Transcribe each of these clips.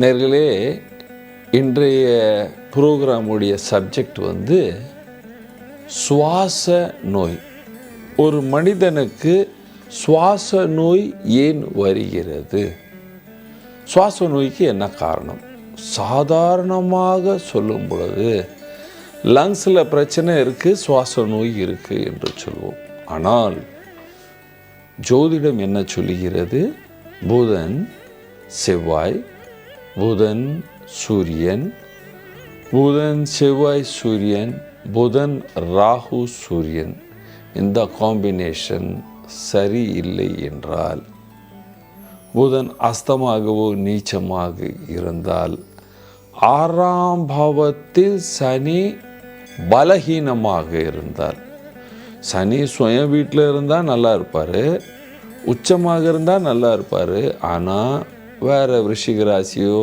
நேர்களே இன்றைய ப்ரோக்ராமுடைய சப்ஜெக்ட் வந்து சுவாச நோய். ஒரு மனிதனுக்கு சுவாச நோய் ஏன் வருகிறது? சுவாச நோய்க்கு என்ன காரணம்? சாதாரணமாக சொல்லும் பொழுது லங்ஸில் பிரச்சனை இருக்குது சுவாச நோய் இருக்குது என்று சொல்வோம். ஆனால் ஜோதிடம் என்ன சொல்லுகிறது? புதன் செவ்வாய் புதன் சூரியன் புதன் செவ்வாய் சூரியன் புதன் ராகு சூரியன். இந்த காம்பினேஷன் சரியில்லை என்றால் புதன் அஸ்தமாகவோ நீச்சமாக இருந்தால் ஆறாம் பாவத்தில் சனி பலகீனமாக இருந்தால் சனி சுய வீட்டில் இருந்தால் நல்லா இருப்பார் உச்சமாக இருந்தால் நல்லா இருப்பார் ஆனால் வேறு ரிஷிக ராசியோ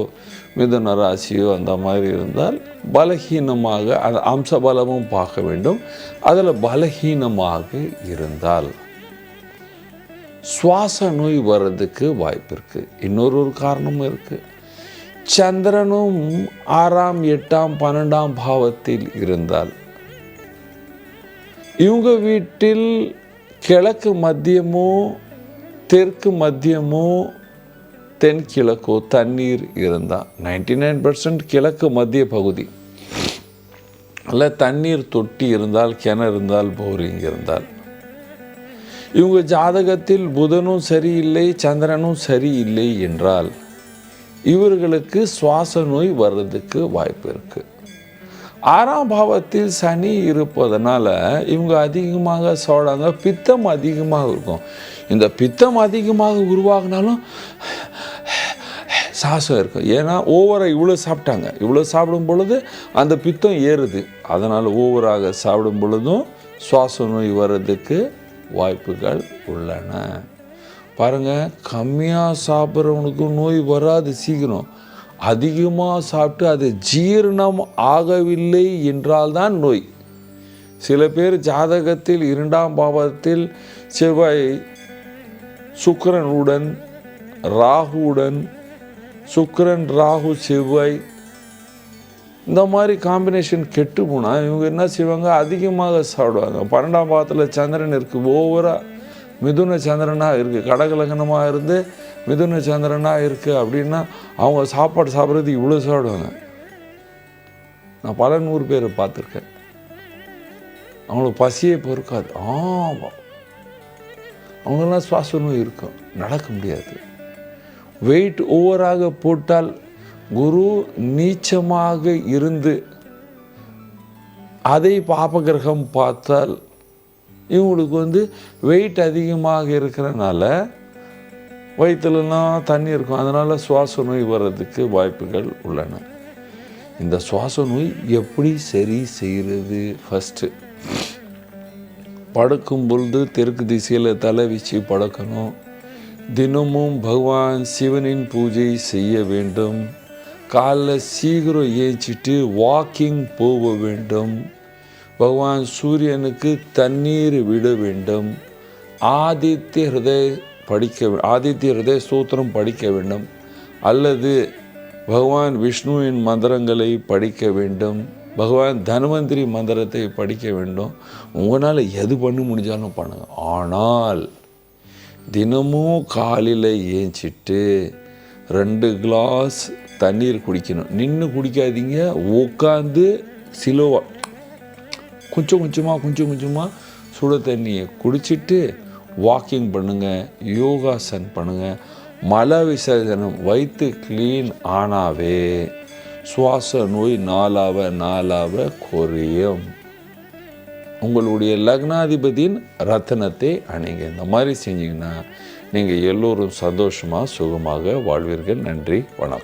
மிதுன ராசியோ அந்த மாதிரி இருந்தால் பலகீனமாக அந்த அம்ச பலமும் பார்க்க வேண்டும். அதில் பலகீனமாக இருந்தால் சுவாச நோய் வர்றதுக்கு வாய்ப்பு இருக்குது இன்னொரு ஒரு காரணமும் இருக்குது சந்திரனும் ஆறாம் எட்டாம் பன்னெண்டாம் பாவத்தில் இருந்தால் இவங்க வீட்டில் கிழக்கு மத்தியமோ தெற்கு மத்தியமோ தென்கிழக்கோ தண்ணீர் இருந்தால் நைன்டி நைன் பர்சன்ட் கிழக்கு மத்திய பகுதி. அல்ல தண்ணீர் தொட்டி இருந்தால் கிணறு இருந்தால் போரிங் இருந்தால். இவங்க ஜாதகத்தில் புதனும் சரியில்லை சந்திரனும் சரியில்லை என்றால் இவர்களுக்கு சுவாச நோய் வர்றதுக்கு வாய்ப்பு இருக்குது ஆறாம் பாவத்தில் சனி இருப்பதனால இவங்க அதிகமாக சாப்பிடாங்க பித்தம் அதிகமாக இருக்கும். இந்த பித்தம் அதிகமாக உருவாகினாலும் சாசம் இருக்கும் ஏன்னா ஓவராக இவ்வளோ சாப்பிட்டாங்க. இவ்வளோ சாப்பிடும் பொழுது அந்த பித்தம் ஏறுது. அதனால் ஓவராக சாப்பிடும் பொழுதும் சுவாச நோய் வர்றதுக்கு வாய்ப்புகள் உள்ளன. பாருங்கள் கம்மியாக சாப்பிட்றவனுக்கு நோய் வராது சீக்கிரம். அதிகமாக சாப்பிட்டு அது ஜீரணம் ஆகவில்லை என்றால்தான் நோய். சில பேர் ஜாதகத்தில் இரண்டாம் பாவத்தில் செவ்வாய் சுக்கரனுடன் ராகுவுடன் சுக்கரன் ராகு செவ்வாய் இந்த மாதிரி காம்பினேஷன் கெட்டு போனால் இவங்க என்ன செய்வாங்க? அதிகமாக சாப்பிடுவாங்க. பன்னெண்டாம் பாதத்தில் சந்திரன் இருக்குது ஓவராக மிதுன சந்திரனாக இருக்குது கடகலகனமாக இருந்து மிதுன சந்திரனாக இருக்குது அப்படின்னா அவங்க சாப்பாடு சாப்பிட்றது இவ்வளோ சாப்பிடுவாங்க. நான் பல நூறு பேர் பார்த்துருக்கேன். அவங்களுக்கு பசியே பொறுக்காது. ஆமாம் அவங்களாம் சுவாச நோய் இருக்கும். நடக்க முடியாது. வெயிட் ஓவராக போட்டால் குரு நீச்சமாக இருந்து அதை பாபகிரகம் பார்த்தால் இவங்களுக்கு வந்து வெயிட் அதிகமாக இருக்கிறனால வயிற்றுலலாம் தண்ணி இருக்கும். அதனால் சுவாச நோய் வர்றதுக்கு வாய்ப்புகள் உள்ளன. இந்த சுவாச நோய் எப்படி சரி செய்கிறது ஃபஸ்ட்டு படுக்கும் பொழுது தெற்கு திசையில் தலை வீச்சு படுக்கணும். தினமும் பகவான் சிவனின் பூஜை செய்ய வேண்டும். காலைல சீக்கிரம் ஏஞ்சிட்டு வாக்கிங் போக வேண்டும். பகவான் சூரியனுக்கு தண்ணீர் விட வேண்டும். ஆதித்ய ஹிருதய படிக்க ஆதித்ய ஹிருதய சூத்திரம் படிக்க வேண்டும். அல்லது பகவான் விஷ்ணுவின் மந்திரங்களை படிக்க வேண்டும். பகவான் தன்வந்திரி மந்திரத்தை படிக்க வேண்டும். உங்களால் எது பண்ண முடிஞ்சாலும் பண்ணுங்க. ஆனால் தினமும் காலையில் ஏஞ்சிட்டு ரெண்டு கிளாஸ் தண்ணீர் குடிக்கணும். நின்று குடிக்காதீங்க. உட்காந்து சிலோவா. கொஞ்சம் கொஞ்சமாக கொஞ்சம் கொஞ்சமாக சுட தண்ணியை குடிச்சிட்டு வாக்கிங் பண்ணுங்கள் யோகாசன் பண்ணுங்கள் மல விசர்ஜனம் வயிற்று க்ளீன் ஆனாவே சுவாச நோய் நாளாவ நாளாவ குறையும். உங்களுடைய லக்னாதிபதியின் ரத்தனத்தை அணிங்க. இந்த மாதிரி செஞ்சீங்கன்னா நீங்கள் எல்லோரும் சந்தோஷமாக சுகமாக வாழ்வீர்கள். நன்றி. வணக்கம்.